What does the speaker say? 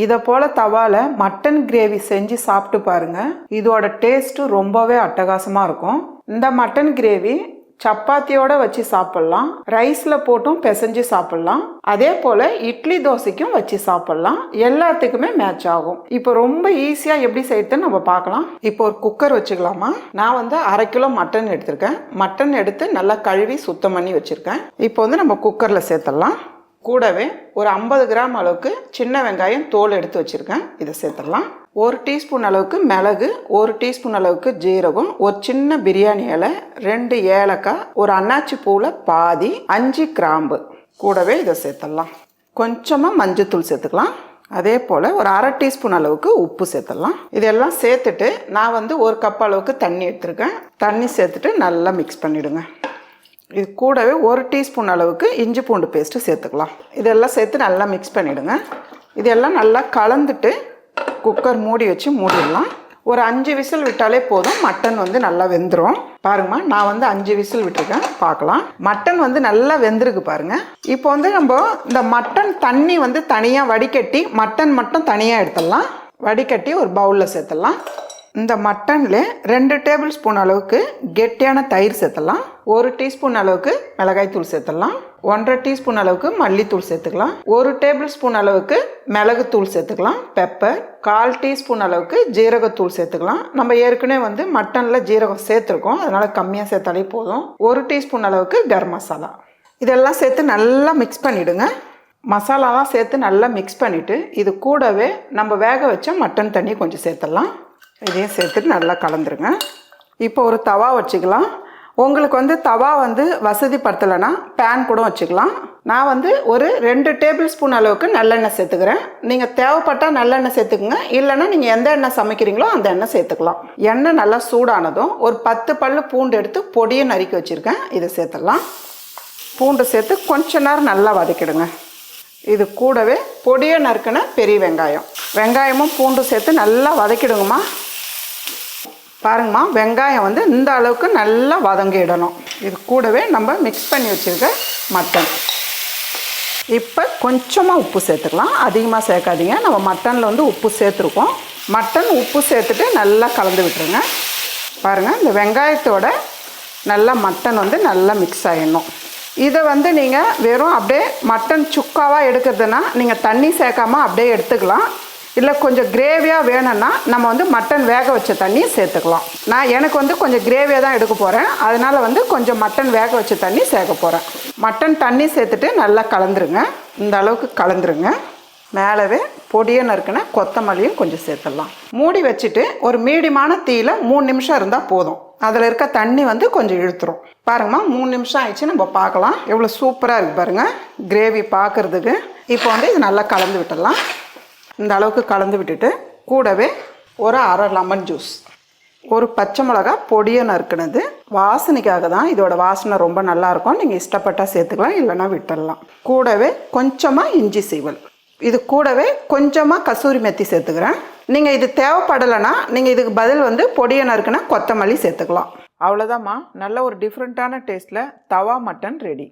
இதை போல் தவால mutton gravy செஞ்சு சாப்பிட்டு பாருங்க. இதோட டேஸ்ட்டு ரொம்பவே அட்டகாசமாக இருக்கும். இந்த மட்டன் கிரேவி சப்பாத்தியோட வச்சு சாப்பிட்லாம். ரைஸில் போட்டும் பிசைஞ்சு சாப்பிட்லாம். அதே போல் இட்லி தோசைக்கும் வச்சு சாப்பிட்லாம். எல்லாத்துக்குமே மேட்ச் ஆகும். இப்போ ரொம்ப ஈஸியாக எப்படி செய்யறதுன்னு நம்ம பார்க்கலாம். இப்போ ஒரு குக்கர் வச்சுக்கலாமா? நான் வந்து அரை கிலோ மட்டன் எடுத்திருக்கேன். மட்டன் எடுத்து நல்லா கழுவி சுத்தம் பண்ணி வச்சுருக்கேன். இப்போ வந்து நம்ம குக்கரில் சேர்த்துடலாம். கூடவே ஒரு ஐம்பது கிராம் அளவுக்கு சின்ன வெங்காயம் தோல் எடுத்து வச்சுருக்கேன். இதை சேர்த்துடலாம். ஒரு டீஸ்பூன் அளவுக்கு மிளகு ஒரு டீஸ்பூன் அளவுக்கு ஜீரகம் ஒரு சின்ன பிரியாணி இலை ரெண்டு ஏலக்காய் ஒரு அன்னாச்சி பூவில் பாதி அஞ்சு கிராம்பு. கூடவே இதை சேர்த்துடலாம். கொஞ்சமாக மஞ்சத்தூள் சேர்த்துக்கலாம். அதே போல் ஒரு அரை டீஸ்பூன் அளவுக்கு உப்பு சேர்த்துடலாம். இதெல்லாம் சேர்த்துட்டு நான் வந்து ஒரு கப் அளவுக்கு தண்ணி எடுத்துருக்கேன். தண்ணி சேர்த்துட்டு நல்லா மிக்ஸ் பண்ணிவிடுங்க இது கூடவே ஒரு டீஸ்பூன் அளவுக்கு இஞ்சி பூண்டு பேஸ்ட்டு சேர்த்துக்கலாம். இதெல்லாம் சேர்த்து நல்லா மிக்ஸ் பண்ணிவிடுங்க இதெல்லாம் நல்லா கலந்துட்டு குக்கர் மூடி வச்சு மூடிடலாம். ஒரு அஞ்சு விசில் விட்டாலே போதும். மட்டன் வந்து நல்லா வெந்துடும் பாருங்கம்மா நான் வந்து அஞ்சு விசில் விட்டுருக்கேன். பார்க்கலாம். மட்டன் வந்து நல்லா வெந்திருக்கு பாருங்க. இப்போ வந்து நம்ம இந்த மட்டன் தண்ணி வந்து தனியாக வடிகட்டி மட்டன் மட்டும் தனியாக எடுத்துடலாம். வடிகட்டி ஒரு பவுலில் சேர்த்துடலாம். இந்த மட்டனில் ரெண்டு டேபிள் ஸ்பூன் அளவுக்கு கெட்டியான தயிர் சேர்த்தலாம் ஒரு டீஸ்பூன் அளவுக்கு மிளகாய் தூள் சேர்த்துடலாம். ஒன்றரை டீஸ்பூன் அளவுக்கு மல்லித்தூள் சேர்த்துக்கலாம். ஒரு டேபிள் ஸ்பூன் அளவுக்கு மிளகுத்தூள் சேர்த்துக்கலாம். பெப்பர். கால் டீஸ்பூன் அளவுக்கு ஜீரகத்தூள் சேர்த்துக்கலாம். நம்ம ஏற்கனவே வந்து மட்டனில் ஜீரகம் சேர்த்துருக்கோம். அதனால் கம்மியாக சேர்த்தாலே போதும். ஒரு டீஸ்பூன் அளவுக்கு கரம் மசாலா. இதெல்லாம் சேர்த்து நல்லா மிக்ஸ் பண்ணிவிடுங்க மசாலாலாம் சேர்த்து நல்லா மிக்ஸ் பண்ணிவிட்டு இது கூடவே நம்ம வேக வச்ச மட்டன் தண்ணி கொஞ்சம் சேர்த்துடலாம். இதையும் சேர்த்துட்டு நல்லா கலந்துருங்க. இப்போ ஒரு தவா வச்சுக்கலாம். உங்களுக்கு வந்து தவா வந்து வசதிப்படுத்தலைன்னா பேன் கூட வச்சுக்கலாம். நான் வந்து ஒரு ரெண்டு டேபிள் ஸ்பூன் அளவுக்கு நல்லெண்ணெய் சேர்த்துக்கிறேன். நீங்கள் தேவைப்பட்டால் நல்லெண்ணெய் சேர்த்துக்குங்க. இல்லைன்னா நீங்கள் எந்த எண்ணெய் சமைக்கிறீங்களோ அந்த எண்ணெய் சேர்த்துக்கலாம். எண்ணெய் நல்லா சூடானதும் ஒரு பத்து பல்லு பூண்டு எடுத்து பொடியை நறுக்கி வச்சுருக்கேன். இதை சேர்த்துடலாம். பூண்டு சேர்த்து கொஞ்ச நேரம் நல்லா வதக்கிடுங்க. இது கூடவே பொடியை நறுக்கின பெரிய வெங்காயம். வெங்காயமும் பூண்டும் சேர்த்து நல்லா வதக்கிடுங்கம்மா. பாருங்கம்மா வெங்காயம் வந்து இந்த அளவுக்கு நல்லா வதங்கிடணும். இது கூடவே நம்ம மிக்ஸ் பண்ணி வச்சுருக்க மட்டன் இப்போ கொஞ்சமாக உப்பு சேர்த்துக்கலாம். அதிகமாக சேர்க்காதீங்க. நம்ம மட்டனில் வந்து உப்பு சேர்த்துருக்கோம். மட்டன் உப்பு சேர்த்துட்டு நல்லா கலந்து விட்டுருங்க. பாருங்கள் இந்த வெங்காயத்தோட நல்லா மட்டன் வந்து நல்லா மிக்ஸ் ஆகிடணும் இதை வந்து நீங்கள் வெறும் அப்படியே மட்டன் சுக்காவாக எடுக்கிறதுனா நீங்கள் தண்ணி சேர்க்காம அப்படியே எடுத்துக்கலாம். இல்லை கொஞ்சம் கிரேவியாக வேணும்னா நம்ம வந்து மட்டன் வேக வச்ச தண்ணி சேர்த்துக்கலாம். நான் எனக்கு வந்து கொஞ்சம் கிரேவியாக தான் எடுக்க போகிறேன் அதனால் வந்து கொஞ்சம் மட்டன் வேக வச்ச தண்ணி சேர்க்க போகிறேன் மட்டன் தண்ணி சேர்த்துட்டு நல்லா கலந்துருங்க. இந்த அளவுக்கு கலந்துருங்க. மேலவே பொடியை நறுக்கின கொத்தமல்லியும் கொஞ்சம் சேர்த்துடலாம். மூடி வச்சுட்டு ஒரு மீடியமான தீயில் மூணு நிமிஷம் இருந்தால் போதும். அதில் இருக்க தண்ணி வந்து கொஞ்சம் இழுத்துரும். பாருங்கம்மா மூணு நிமிஷம் ஆயிடுச்சு. நம்ம பார்க்கலாம். எவ்வளோ சூப்பராக இருக்குது பாருங்கள் கிரேவி பார்க்குறதுக்கு. இப்போ வந்து இது நல்லா கலந்து விட்டுடலாம். இந்த அளவுக்கு கலந்து விட்டுட்டு கூடவே ஒரு அரை லெமன் ஜூஸ் ஒரு பச்சை மிளகா பொடியை நறுக்கினது. வாசனைக்காக தான் இதோட வாசனை ரொம்ப நல்லாயிருக்கும் நீங்கள் இஷ்டப்பட்டால் சேர்த்துக்கலாம் இல்லைன்னா விட்டுடலாம் கூடவே கொஞ்சமாக இஞ்சி சீவல். இது கூடவே கொஞ்சமாக கசூரி மெத்தி சேர்த்துக்கிறேன். நீங்கள் இது தேவைப்படலைன்னா நீங்கள் இதுக்கு பதில் வந்து பொடியை நறுக்குனா கொத்தமல்லி சேர்த்துக்கலாம். அவ்வளோதாம்மா நல்ல ஒரு டிஃப்ரெண்ட்டான டேஸ்ட்டில் தவா மட்டன் ரெடி